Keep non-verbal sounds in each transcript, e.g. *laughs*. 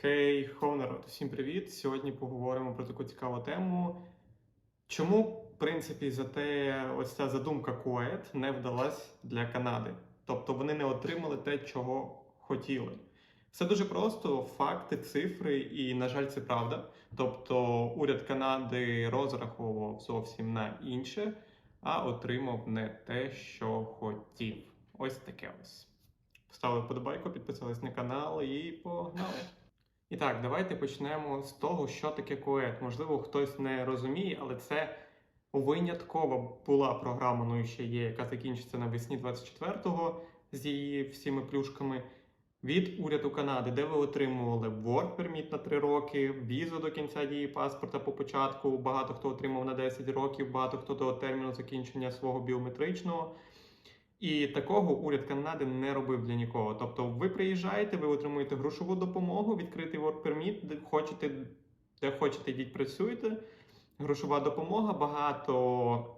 Хей, хоу народ, всім привіт! Сьогодні поговоримо про таку цікаву тему. Чому, в принципі, за те, ось ця задумка Кует не вдалась для Канади? Тобто вони не отримали те, чого хотіли. Все дуже просто, факти, цифри, і, на жаль, це правда. Тобто, уряд Канади розраховував зовсім на інше, а отримав не те, що хотів. Ось таке ось. Поставили подобайку, підписались на канал і погнали. І так, давайте почнемо з того, що таке КОЕТ. Можливо, хтось не розуміє, але це виняткова була програма, ну і ще є, яка закінчиться навесні 24-го з її всіми плюшками від уряду Канади, де ви отримували work permit на 3 роки, візу до кінця дії паспорта по початку. Багато хто отримав на 10 років, багато хто до терміну закінчення свого біометричного. І такого уряд Канади не робив для нікого. Тобто, ви приїжджаєте, ви отримуєте грошову допомогу, відкритий work permit, де хочете, де хочете йдіть, працюєте. Грошова допомога, багато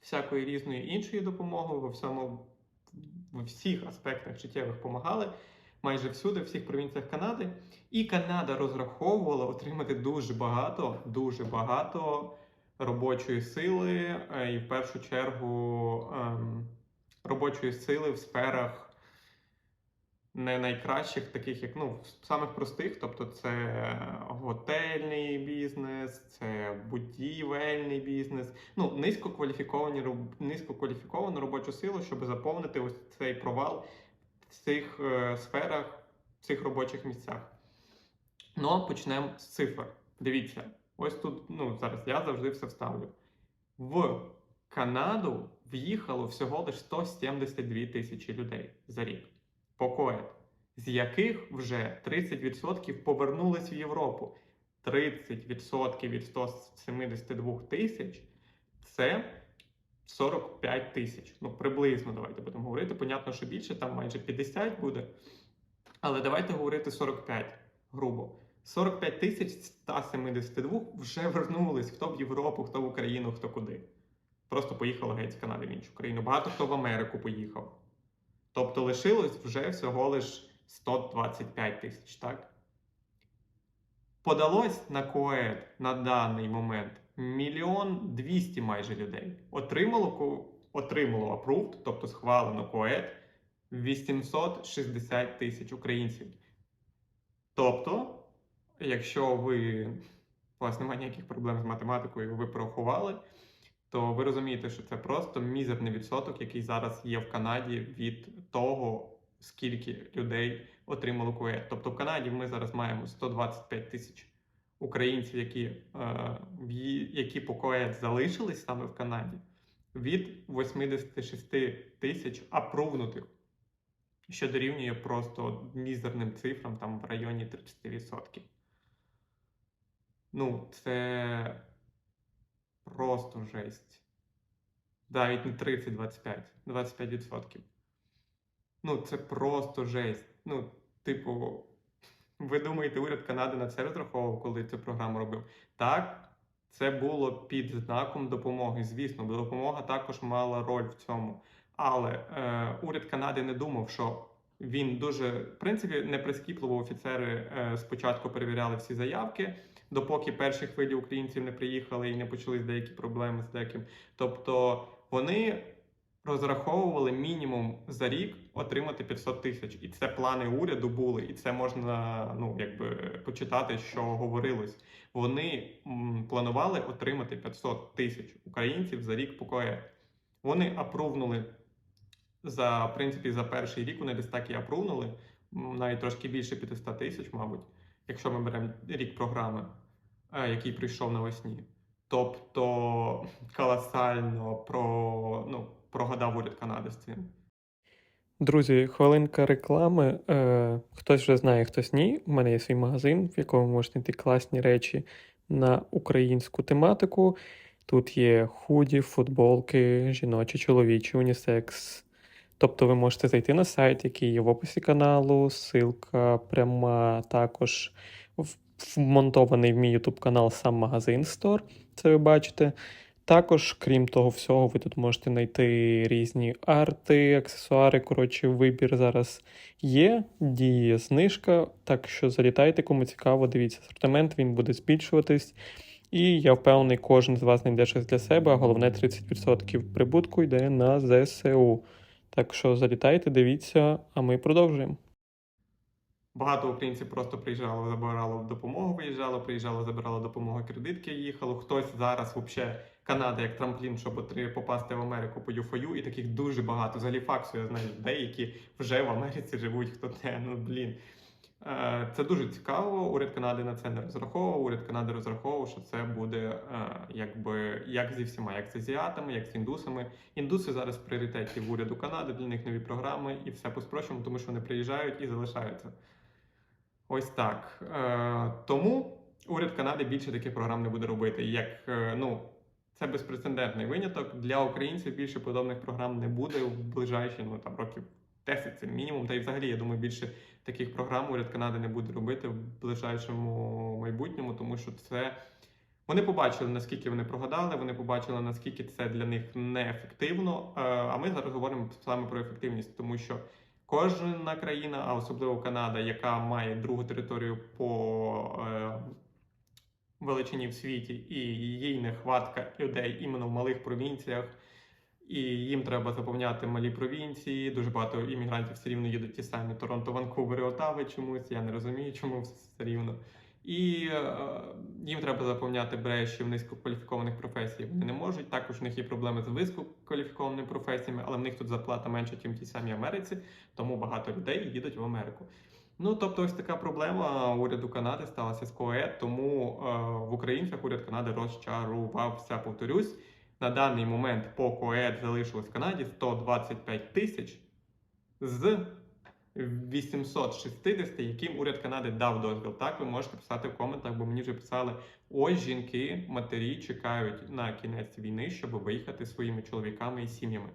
всякої різної іншої допомоги во всьому в всіх аспектах життєвих допомагали. Майже всюди, в всіх провінціях Канади. І Канада розраховувала отримати дуже багато, дуже багато робочої сили, е, і в першу чергу ем, робочої сили в сферах не найкращих, таких як ну, самих простих, тобто це готельний бізнес, це будівельний бізнес, ну низькокваліфіковані низькокваліфіковану робочу силу, щоб заповнити ось цей провал в цих е, сферах, в цих робочих місцях. Ну, почнемо з цифр. Дивіться, ось тут, ну зараз я завжди все вставлю. В Канаду в'їхало всього лише 172 тисячі людей за рік по з яких вже 30% повернулись в Європу. 30% від 172 тисяч це 45 тисяч. Ну, приблизно давайте будемо говорити. Понятно, що більше, там майже 50 буде. Але давайте говорити 45, грубо. 45 тисяч з 172 вже вернулись хто в Європу, хто в Україну, хто куди. Просто поїхали геть з Канади в іншу країну. Багато хто в Америку поїхав. Тобто лишилось вже всього лиш 125 тисяч, так? Подалось на КОЕД на даний момент мільйон 200 майже людей. Отримало, отримало approved, тобто схвалено КОЕД 860 тисяч українців. Тобто, якщо ви у вас немає ніяких проблем з математикою, ви порахували, то ви розумієте, що це просто мізерний відсоток, який зараз є в Канаді від того, скільки людей отримало КУЕ. Тобто в Канаді ми зараз маємо 125 тисяч українців, які, е, які по КОЕ залишились саме в Канаді, від 86 тисяч апрувнутих, що дорівнює просто мізерним цифрам там в районі 30%. Ну, це просто жесть. Навіть не 30, 25, 25%. Ну, це просто жесть. Ну, типу, ви думаєте, уряд Канади на це розраховував, коли цю програму робив? Так, це було під знаком допомоги. Звісно, допомога також мала роль в цьому. Але е, уряд Канади не думав, що він дуже, в принципі, неприскіпливо офіцери е, спочатку перевіряли всі заявки, допоки перші хвилі українців не приїхали і не почались деякі проблеми з деяким. Тобто вони розраховували мінімум за рік отримати 500 тисяч. І це плани уряду були, і це можна ну, якби, почитати, що говорилось. Вони планували отримати 500 тисяч українців за рік по КОЕ. Вони апрувнули за в принципі за перший рік. Вони десь так і апрувнули, м, навіть трошки більше 500 тисяч, мабуть, якщо ми беремо рік програми, е, який прийшов навесні. Тобто колосально про, ну, прогадав уряд Канади з цим. Друзі, хвилинка реклами. Е, хтось вже знає, хтось ні. У мене є свій магазин, в якому ви можете знайти класні речі на українську тематику. Тут є худі, футболки, жіночі, чоловічі, унісекс. Тобто ви можете зайти на сайт, який є в описі каналу, ссылка пряма також вмонтований в мій YouTube канал сам магазин Store, це ви бачите. Також, крім того всього, ви тут можете знайти різні арти, аксесуари. Коротше, вибір зараз є, діє знижка. Так що залітайте, кому цікаво, дивіться асортимент, він буде збільшуватись. І я впевнений, кожен з вас знайде щось для себе, а головне 30% прибутку йде на ЗСУ. Так що залітайте, дивіться, а ми продовжуємо. Багато українців просто приїжджало, забирало допомогу, виїжджало, приїжджало, забирало допомогу, кредитки їхало. Хтось зараз взагалі Канада як трамплін, щоб попасти в Америку по юфою, і таких дуже багато. Взагалі факсу я знаю людей, які вже в Америці живуть, хто те, ну блін. Е, Це дуже цікаво. Уряд Канади на це не розраховував. Уряд Канади розраховував, що це буде е, якби як зі всіма, як з азіатами, як з індусами. Індуси зараз в пріоритеті в уряду Канади, для них нові програми і все по спрощеному, тому що вони приїжджають і залишаються. Ось так. Е, тому уряд Канади більше таких програм не буде робити. Як ну, це безпрецедентний виняток. Для українців більше подобних програм не буде в ближайші ну там років 10 це мінімум. Та й взагалі, я думаю, більше таких програм уряд Канади не буде робити в ближайшому майбутньому, тому що це. Вони побачили, наскільки вони прогадали, вони побачили, наскільки це для них неефективно. Е, А ми зараз говоримо саме про ефективність, тому що кожна країна, а особливо Канада, яка має другу територію по е, величині в світі, і їй нехватка людей іменно в малих провінціях, і їм треба заповняти малі провінції. Дуже багато іммігрантів все рівно їдуть ті самі Торонто, Ванкувери, Отави чомусь. Я не розумію, чому все рівно. І е, їм треба заповняти бреші в низькокваліфікованих професіях. Вони не можуть. Також в них є проблеми з висококваліфікованими професіями, але в них тут зарплата менша, ніж в тій самій Америці, тому багато людей їдуть в Америку. Ну тобто, ось така проблема уряду Канади сталася з КОЕ, тому е, в українцях уряд Канади розчарувався. Повторюсь, на даний момент по КОЕД залишилось в Канаді 125 тисяч з 860, яким уряд Канади дав дозвіл. Так, ви можете писати в коментах, бо мені вже писали: ось жінки, матері чекають на кінець війни, щоб виїхати своїми чоловіками і сім'ями.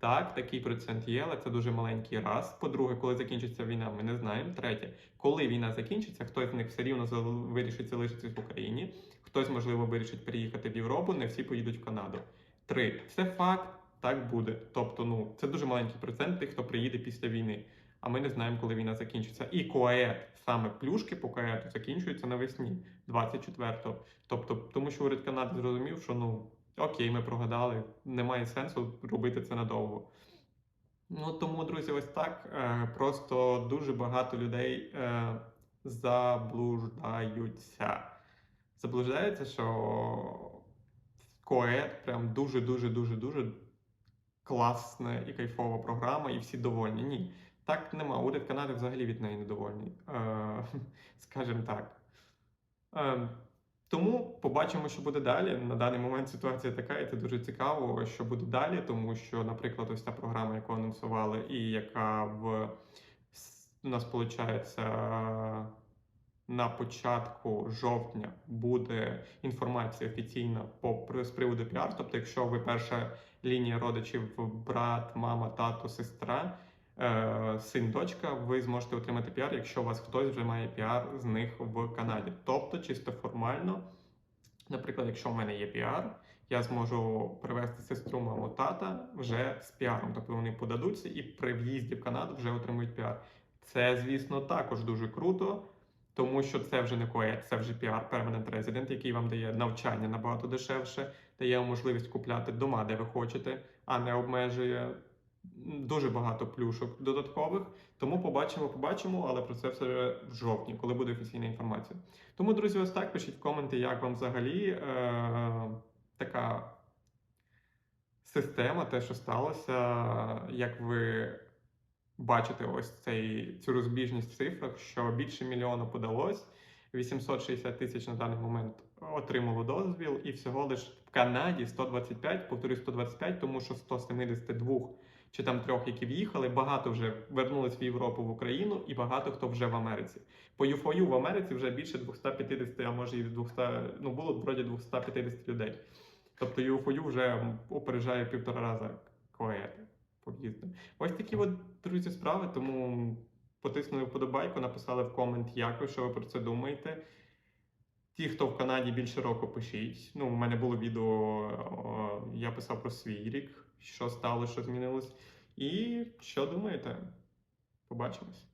Так, такий процент є, але це дуже маленький раз. По-друге, коли закінчиться війна, ми не знаємо. Третє, коли війна закінчиться, хтось з них все рівно вирішить залишитись в Україні, хтось, можливо, вирішить переїхати в Європу, не всі поїдуть в Канаду. Три, це факт, так буде. Тобто, ну це дуже маленький процент тих, хто приїде після війни. А ми не знаємо, коли війна закінчиться. І КОЕД, саме плюшки по КОЕДу закінчуються навесні 24-го. Тобто, тому що уряд Канади зрозумів, що ну окей, ми прогадали, немає сенсу робити це надовго. Ну тому, друзі, ось так. Е, просто дуже багато людей е, заблуждаються. Заблуждаються, що КОЕД прям дуже, дуже, дуже, класна і кайфова програма, і всі довольні. Ні, так нема. Уряд Канади взагалі від неї недовольний. Е, *laughs* скажімо так. Тому побачимо, що буде далі. На даний момент ситуація така, і це дуже цікаво, що буде далі, тому що, наприклад, ось ця програма, яку анонсували, і яка в у нас виходить на початку жовтня буде інформація офіційна по з приводу піар. Тобто, якщо ви перша лінія родичів, брат, мама, тато, сестра. Е, Син, дочка, ви зможете отримати піар, якщо у вас хтось вже має піар з них в Канаді. Тобто, чисто формально, наприклад, якщо в мене є піар, я зможу привезти сестру маму тата вже з піаром. Тобто вони подадуться і при в'їзді в Канаду вже отримують піар. Це, звісно, також дуже круто, тому що це вже не КОЕД, це вже піар, перманент резидент, який вам дає навчання набагато дешевше, дає можливість купляти дома, де ви хочете, а не обмежує дуже багато плюшок додаткових. Тому побачимо, побачимо, але про це все в жовтні, коли буде офіційна інформація. Тому, друзі, ось так пишіть в коменти, як вам взагалі е- така система, те, що сталося, як ви бачите ось цей, цю розбіжність в цифрах, що більше мільйона подалось, 860 тисяч на даний момент отримало дозвіл, і всього лиш в Канаді 125, повторюю 125, тому що 172 чи там трьох, які в'їхали, багато вже вернулись в Європу в Україну, і багато хто вже в Америці. По ЮФОЮ в Америці вже більше 250, а може і 200, ну було вроді 250 людей. Тобто ЮФОЮ вже опереджає півтора рази КОЕД по в'їзду. Ось такі от, друзі, справи, тому потиснули вподобайку, написали в комент, як ви, що ви про це думаєте. Ті, хто в Канаді більше року, пишіть. Ну, у мене було відео, я писав про свій рік, що стало, що змінилось. І що думаєте? Побачимось.